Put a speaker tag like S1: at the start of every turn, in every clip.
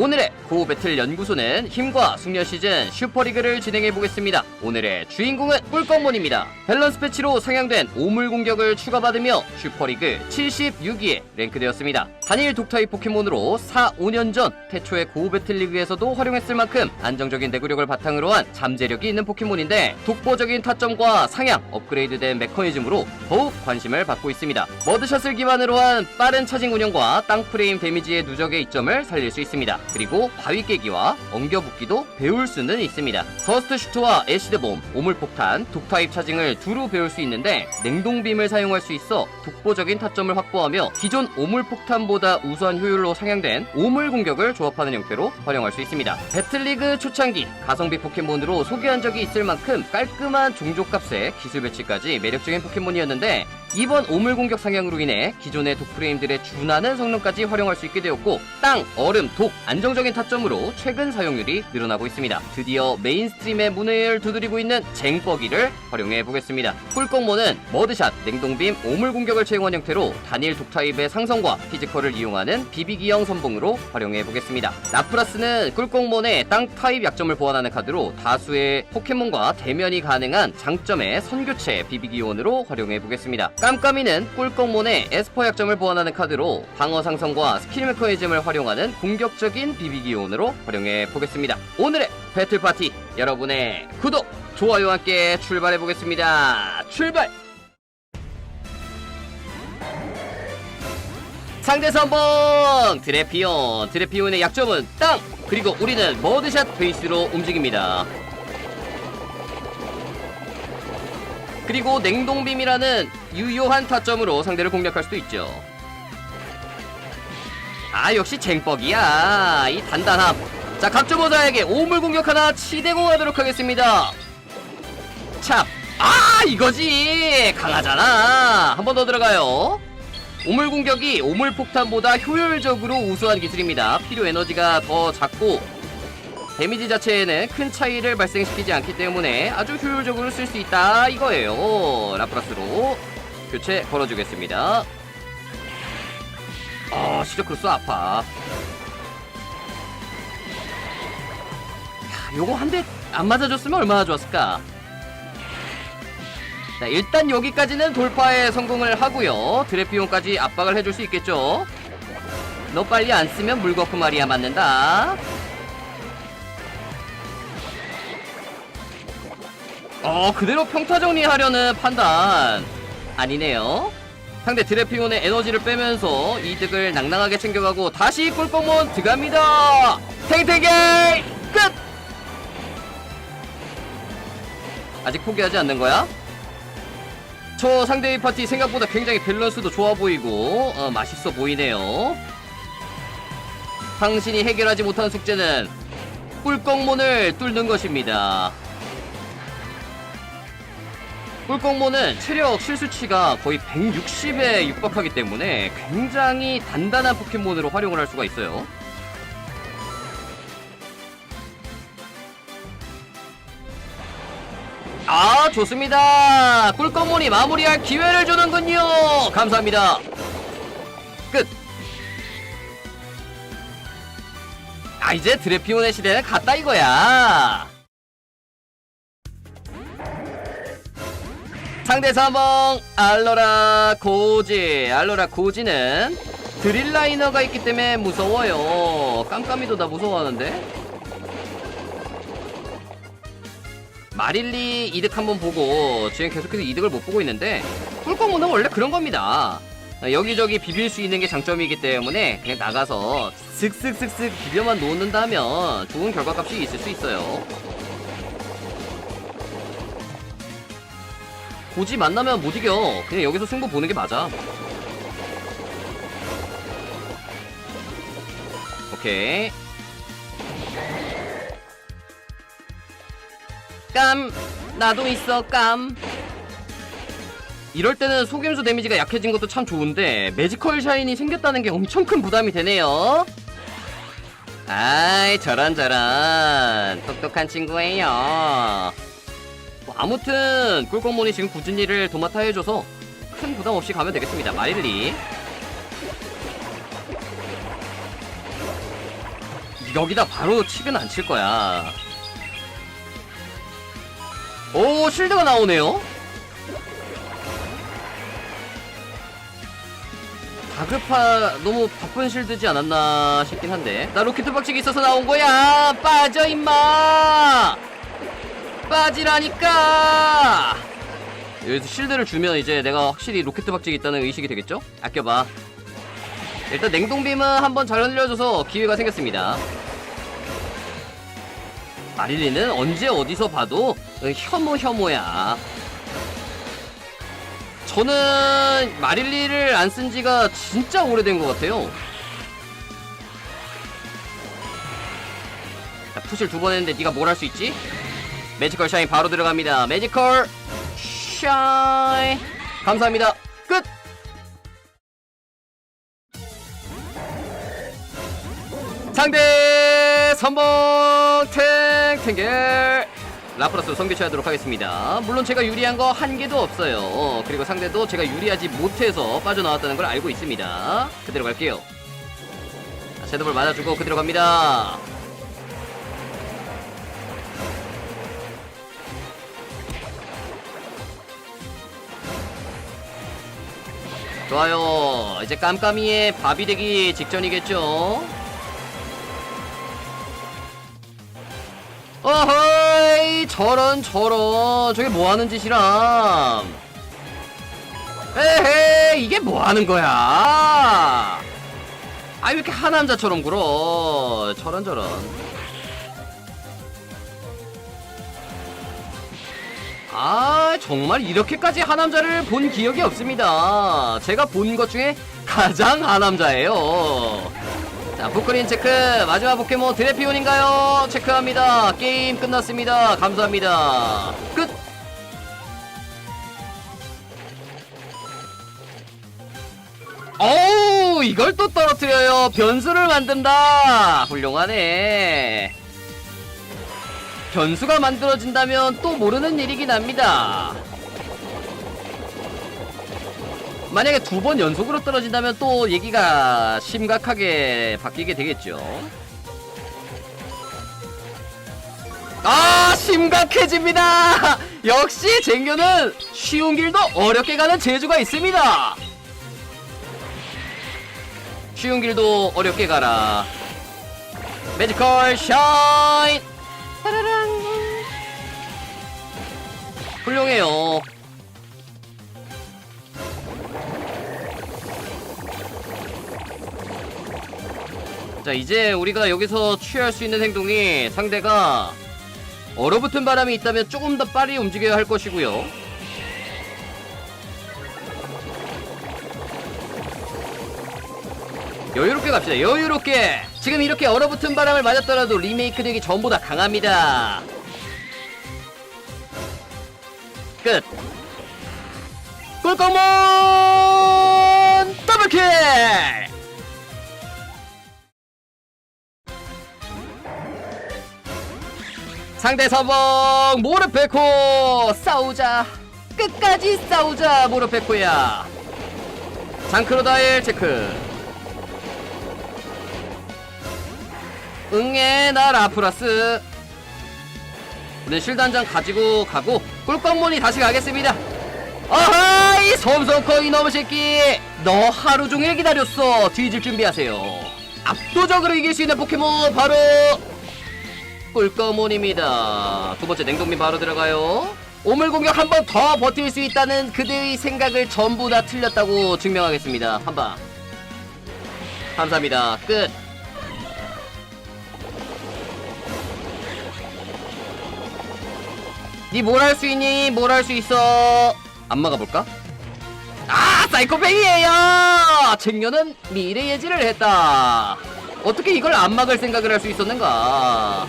S1: 오늘의 고우 배틀 연구소는 힘과 숙련 시즌 슈퍼리그를 진행해 보겠습니다. 오늘의 주인공은 꿀꺽몬입니다. 밸런스 패치로 상향된 오물 공격을 추가받으며 슈퍼리그 76위에 랭크되었습니다. 단일 독타입 포켓몬으로 4, 5년 전 태초의 고우 배틀 리그에서도 활용했을 만큼 안정적인 내구력을 바탕으로 한 잠재력이 있는 포켓몬인데 독보적인 타점과 상향, 업그레이드된 메커니즘으로 더욱 관심을 받고 있습니다. 머드샷을 기반으로 한 빠른 차징 운영과 땅 프레임 데미지의 누적의 이점을 살릴 수 있습니다. 그리고 바위 깨기와 엉겨 붙기도 배울 수는 있습니다. 더스트 슈트와 애시드봄, 오물폭탄, 독타입 차징을 두루 배울 수 있는데 냉동빔을 사용할 수 있어 독보적인 타점을 확보하며 기존 오물폭탄보다 우수한 효율로 상향된 오물 공격을 조합하는 형태로 활용할 수 있습니다. 배틀리그 초창기 가성비 포켓몬으로 소개한 적이 있을 만큼 깔끔한 종족값의 기술 배치까지 매력적인 포켓몬이었는데 이번 오물 공격 상향으로 인해 기존의 독프레임들의 준하는 성능까지 활용할 수 있게 되었고 땅, 얼음, 독 안정적인 타점으로 최근 사용률이 늘어나고 있습니다. 드디어 메인스트림의 문을 두드리고 있는 쟁버기를 활용해 보겠습니다. 꿀꺽모는 머드샷, 냉동빔, 오물 공격을 채용한 형태로 단일 독타입의 상성과 피지컬을 이용하는 비비기형 선봉으로 활용해 보겠습니다. 라프라스는 꿀꺽몬의 땅 타입 약점을 보완하는 카드로 다수의 포켓몬과 대면이 가능한 장점의 선교체 비비기온으로 활용해 보겠습니다. 깜깜이는 꿀꺽몬의 에스퍼 약점을 보완하는 카드로 방어 상성과 스킬 메커니즘을 활용하는 공격적인 비비기온으로 활용해 보겠습니다. 오늘의 배틀 파티 여러분의 구독, 좋아요와 함께 출발해 보겠습니다. 출발! 상대 선봉 드레피온 드레피온의 약점은 땅 그리고 우리는 머드샷 베이스로 움직입니다 그리고 냉동빔이라는 유효한 타점으로 상대를 공략할 수도 있죠. 아 역시 쟁뻑이야. 이 단단함. 자 각조모자에게 오물 공격 하나 치대공하도록 하겠습니다. 찹! 아 이거지. 강하잖아. 한 번 더 들어가요. 오물 공격이 오물 폭탄보다 효율적으로 우수한 기술입니다. 필요 에너지가 더 작고 데미지 자체에는 큰 차이를 발생시키지 않기 때문에 아주 효율적으로 쓸 수 있다 이거예요 라프라스로 교체 걸어주겠습니다 아 시저 크로스 아파 야, 요거 한 대 안 맞아줬으면 얼마나 좋았을까 자, 일단 여기까지는 돌파에 성공을 하고요. 드래피온까지 압박을 해줄 수 있겠죠. 너 빨리 안 쓰면 물거품 말이야 맞는다. 어, 그대로 평타 정리하려는 판단 아니네요. 상대 드래피온의 에너지를 빼면서 이득을 낭낭하게 챙겨가고 다시 꿀꺽몬 들어갑니다. 탱탱게 끝. 아직 포기하지 않는 거야? 저 상대의 파티 생각보다 굉장히 밸런스도 좋아 보이고 어, 맛있어 보이네요. 당신이 해결하지 못한 숙제는 꿀꺽몬을 뚫는 것입니다. 꿀꺽몬은 체력 실수치가 거의 160에 육박하기 때문에 굉장히 단단한 포켓몬으로 활용을 할 수가 있어요. 아 좋습니다. 꿀꺽몬이 마무리할 기회를 주는군요. 감사합니다. 끝. 아 이제 드래피온의 시대는 갔다 이거야 상대 사몽 알로라 고지. 알로라 고지는 드릴라이너가 있기 때문에 무서워요. 깜깜이도 나 무서워하는데? 마릴리 이득 한번 보고 지금 계속해서 이득을 못 보고 있는데 꿀꺽문은 원래 그런 겁니다. 여기저기 비빌 수 있는 게 장점이기 때문에 그냥 나가서 슥슥슥슥 비벼만 놓는다면 좋은 결과값이 있을 수 있어요 고지 만나면 못 이겨. 그냥 여기서 승부 보는 게 맞아. 오케이. 깜. 나도 있어. 깜. 이럴 때는 속임수 데미지가 약해진 것도 참 좋은데 매지컬 샤인이 생겼다는 게 엄청 큰 부담이 되네요. 아이 저런 저런. 똑똑한 친구예요. 뭐 아무튼 꿀꺽몬이 지금 굳은 일을 도맡아 해줘서 큰 부담 없이 가면 되겠습니다 마릴리 여기다 바로 칩은 안 칠 거야. 오, 실드가 나오네요? 다급하, 너무 바쁜 실드지 않았나 싶긴 한데. 나 로켓 박치기 있어서 나온 거야! 빠져, 임마! 빠지라니까! 여기서 실드를 주면 이제 내가 확실히 로켓 박치기 있다는 의식이 되겠죠? 아껴봐. 일단 냉동빔은 한번 잘 흘려줘서 기회가 생겼습니다. 마릴리는 언제 어디서 봐도 혐오 혐오야. 저는 마릴리를 안 쓴 지가 진짜 오래된 것 같아요. 자, 푸실 두 번 했는데 네가 뭘 할 수 있지? 매지컬 샤인 바로 들어갑니다. 매지컬 샤인 감사합니다. 끝! 상대 선봉 탱탱겔 라프라스 성교체하도록 하겠습니다. 물론 제가 유리한 거 한 개도 없어요. 그리고 상대도 제가 유리하지 못해서 빠져나왔다는 걸 알고 있습니다. 그대로 갈게요. 자, 섀도볼 맞아주고 그대로 갑니다. 좋아요. 이제 깜깜이의 밥이 되기 직전이겠죠? 어허이 저런 저런. 저게 뭐 하는 짓이람? 에헤이 이게 뭐 하는 거야? 아 왜 이렇게 하남자처럼 굴어? 저런 저런 아 정말 이렇게까지 하남자를 본 기억이 없습니다 제가 본 것 중에 가장 하남자예요 자, 부크린 체크. 마지막 포켓몬 드래피온인가요? 체크합니다. 게임 끝났습니다. 감사합니다. 끝! 어우, 이걸 또 떨어뜨려요. 변수를 만든다. 훌륭하네. 변수가 만들어진다면 또 모르는 일이긴 합니다. 만약에 두 번 연속으로 떨어진다면 또 얘기가 심각하게 바뀌게 되겠죠. 아 심각해집니다. 역시 쟁교는 쉬운 길도 어렵게 가는 재주가 있습니다. 쉬운 길도 어렵게 가라. 매지컬 샤인. 따라랑. 훌륭해요. 자 이제 우리가 여기서 취할 수 있는 행동이 상대가 얼어붙은 바람이 있다면 조금 더 빨리 움직여야 할 것이고요 여유롭게 갑시다. 여유롭게. 지금 이렇게 얼어붙은 바람을 맞았더라도 리메이크 되기 전보다 강합니다. 끝. 꿀꺽몬 더블킬! 상대 서봉 모르페코 싸우자. 끝까지 싸우자 모르페코야. 장크로다일 체크 응애 나 라프라스 우리 실드 한장 가지고 가고 꿀꺽몬이 다시 가겠습니다 아하 이 섬성커 이놈의 새끼 너 하루 종일 기다렸어 뒤질 준비하세요 압도적으로 이길 수 있는 포켓몬 바로 꿀꺼몬입니다. 두 번째 냉동민 바로 들어가요. 오물 공격 한 번 더 버틸 수 있다는 그대의 생각을 전부 다 틀렸다고 증명하겠습니다. 한 방. 감사합니다. 끝. 니 뭘 할 수 있니? 뭘 할 수 있어? 안 막아볼까? 아, 사이코팽이에요! 쟁녀는 미래 예지를 했다. 어떻게 이걸 안 막을 생각을 할 수 있었는가?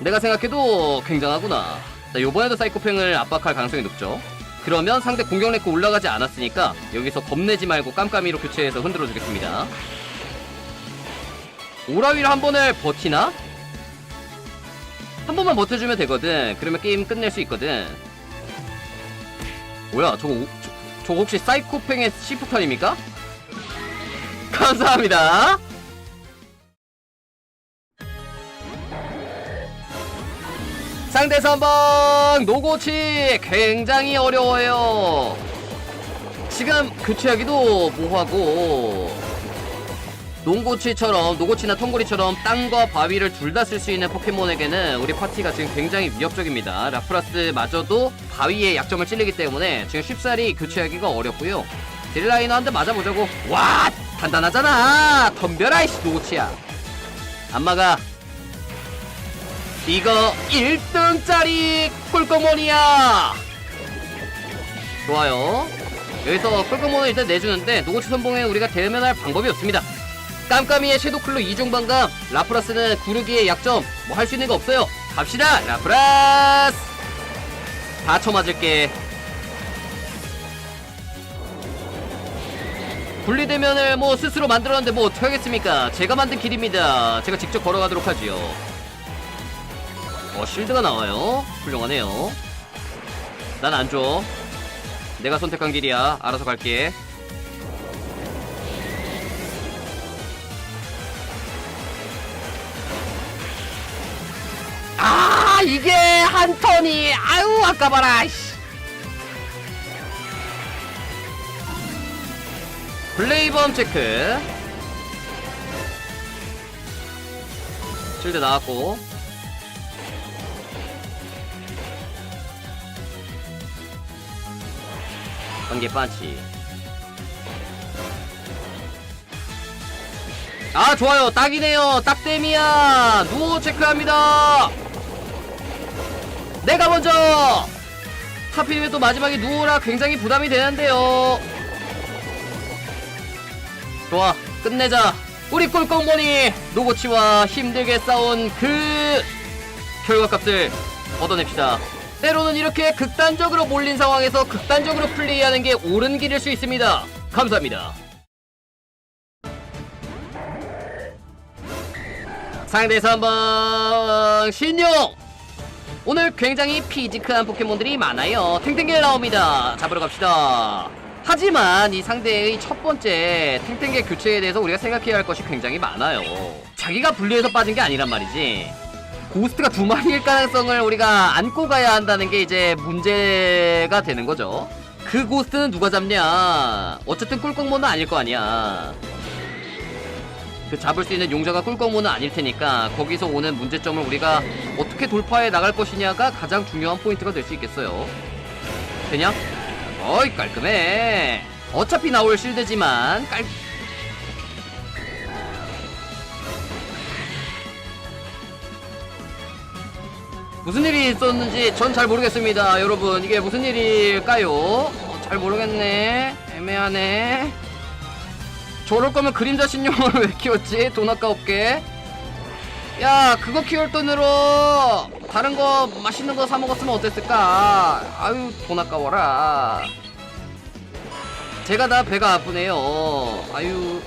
S1: 내가 생각해도 굉장하구나. 자, 요번에도 사이코팽을 압박할 가능성이 높죠. 그러면 상대 공격 레코 올라가지 않았으니까 여기서 겁내지 말고 깜깜이로 교체해서 흔들어 주겠습니다. 오라위를 한 번을 버티나? 한 번만 버텨주면 되거든. 그러면 게임 끝낼 수 있거든. 뭐야 저거 저, 저거 혹시 사이코팽의 시프턴입니까? 감사합니다. 상대 선방 노고치! 굉장히 어려워요. 지금 교체하기도 뭐하고. 농고치처럼 노고치나 통고리처럼 땅과 바위를 둘 다 쓸 수 있는 포켓몬에게는 우리 파티가 지금 굉장히 위협적입니다. 라프라스마저도 바위에 약점을 찔리기 때문에 지금 쉽사리 교체하기가 어렵고요. 딜라이너 한 대 맞아보자고. 와 단단하잖아. 덤벼라 이씨 노고치야. 안마가 이거 1등짜리 꿀꺽몬이야. 좋아요. 여기서 꿀꺽몬을 일단 내주는데 노고치 선봉에 우리가 대면할 방법이 없습니다. 깜깜이의 섀도클로 이중반감. 라프라스는 구르기의 약점. 뭐 할 수 있는 거 없어요. 갑시다 라프라스! 다 쳐맞을게. 분리대면을 뭐 스스로 만들었는데 뭐 어떻게 하겠습니까? 제가 만든 길입니다. 제가 직접 걸어가도록 하지요. 어 실드가 나와요. 훌륭하네요. 난 안줘. 내가 선택한 길이야. 알아서 갈게 아 이게 한 턴이 아유 아까봐라 씨. 플레이범 체크. 실드 나왔고. 번개 반치 아 좋아요. 딱이네요. 딱댐이야. 누워 체크합니다 내가 먼저! 하필이면 또 마지막에 누워라 굉장히 부담이 되는데요. 좋아 끝내자. 우리 꿀꺽머니 노고치와 힘들게 싸운 그 결과값을 얻어냅시다. 때로는 이렇게 극단적으로 몰린 상황에서 극단적으로 플레이하는 게 옳은 길일 수 있습니다. 감사합니다. 상대 선방 신용 오늘 굉장히 피지크한 포켓몬들이 많아요. 탱탱겔 나옵니다. 잡으러 갑시다. 하지만 이 상대의 첫 번째 탱탱겔 교체에 대해서 우리가 생각해야 할 것이 굉장히 많아요. 자기가 분리해서 빠진 게 아니란 말이지. 고스트가 두 마리일 가능성을 우리가 안고 가야 한다는 게 이제 문제가 되는 거죠. 그 고스트는 누가 잡냐? 어쨌든 꿀꺽모는 아닐 거 아니야. 그 잡을 수 있는 용자가 꿀꺽모는 아닐 테니까 거기서 오는 문제점을 우리가 어떻게 돌파해 나갈 것이냐가 가장 중요한 포인트가 될 수 있겠어요. 되냐? 어이 깔끔해. 어차피 나올 실드지만 깔. 무슨 일이 있었는지 전 잘 모르겠습니다, 여러분. 이게 무슨 일일까요? 어, 잘 모르겠네. 애매하네. 저럴 거면 그림자 신용을 왜 키웠지? 돈 아까웠게. 야, 그거 키울 돈으로 다른 거 맛있는 거 사 먹었으면 어땠을까? 아유, 돈 아까워라. 제가 다 배가 아프네요. 아유,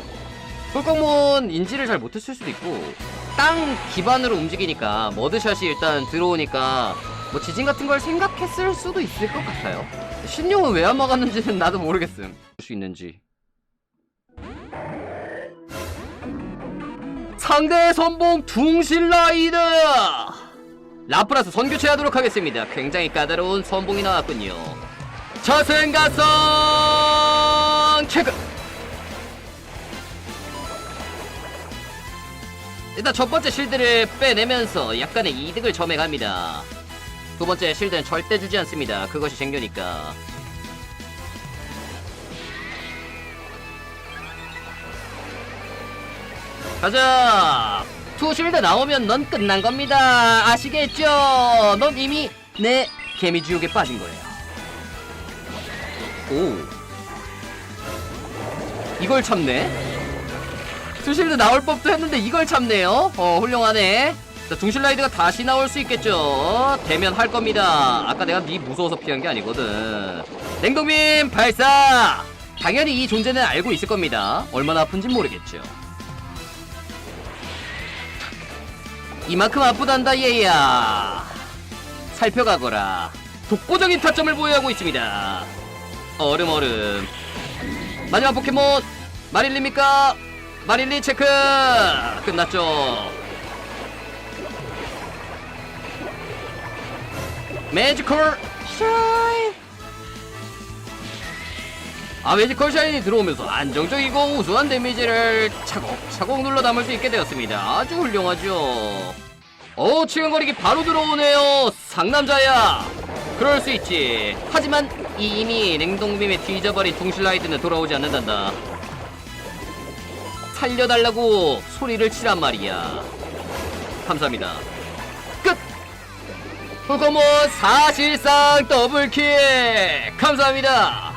S1: 꿀꺽몬 인지를 잘 못했을 수도 있고 땅 기반으로 움직이니까 머드샷이 일단 들어오니까 뭐 지진 같은 걸 생각했을 수도 있을 것 같아요. 신용은 왜 안 막았는지는 나도 모르겠음. 볼수 있는지. 상대 선봉 둥실라이드! 라프라스 선교체하도록 하겠습니다. 굉장히 까다로운 선봉이 나왔군요. 저승가성 체크! 일단 첫 번째 실드를 빼내면서 약간의 이득을 점해갑니다. 두 번째 실드는 절대 주지 않습니다. 그것이 쟁료니까 가자. 투실드 나오면 넌 끝난 겁니다. 아시겠죠? 넌 이미 내 개미지옥에 빠진 거예요. 오. 이걸 참네? 투실드 나올 법도 했는데 이걸 참네요? 어 훌륭하네. 자 둥실라이드가 다시 나올 수 있겠죠? 대면 할 겁니다. 아까 내가 네 무서워서 피한 게 아니거든. 냉동빔 발사! 당연히 이 존재는 알고 있을 겁니다. 얼마나 아픈지 모르겠죠 이만큼 아프단다 얘야. 살펴가거라. 독보적인 타점을 보유하고 있습니다. 얼음 얼음. 마지막 포켓몬. 마릴리입니까? 마릴리 체크. 끝났죠. 매지컬 샤인 아 매지컬 샤인이 들어오면서 안정적이고 우수한 데미지를 차곡차곡 눌러 담을 수 있게 되었습니다. 아주 훌륭하죠. 어 치근거리기 바로 들어오네요 상남자야. 그럴 수 있지. 하지만 이미 냉동빔에 뒤져버린 둥실라이드는 돌아오지 않는단다. 살려달라고 소리를 치란 말이야. 감사합니다. 끝! 포커몬 사실상 더블킬! 감사합니다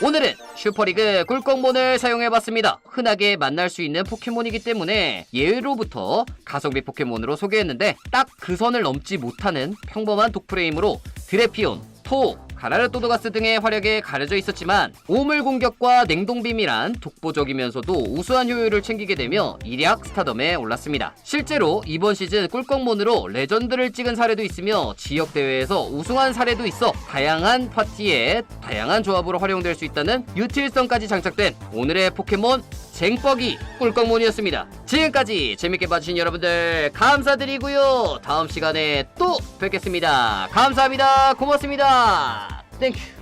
S1: 오늘은 슈퍼리그 꿀꺽몬을 사용해봤습니다. 흔하게 만날 수 있는 포켓몬이기 때문에 예로부터 가성비 포켓몬으로 소개했는데 딱 그 선을 넘지 못하는 평범한 독프레임으로 드레피온, 토, 가라르토도 가스 등의 활약에 가려져 있었지만 오물 공격과 냉동빔이란 독보적이면서도 우수한 효율을 챙기게 되며 일약 스타덤에 올랐습니다. 실제로 이번 시즌 꿀꺽몬으로 레전드를 찍은 사례도 있으며 지역 대회에서 우승한 사례도 있어 다양한 파티에 다양한 조합으로 활용될 수 있다는 유틸성까지 장착된 오늘의 포켓몬 쟁뻑이 꿀꺽몬이었습니다. 지금까지 재밌게 봐주신 여러분들 감사드리고요. 다음 시간에 또 뵙겠습니다. 감사합니다. 고맙습니다. 땡큐.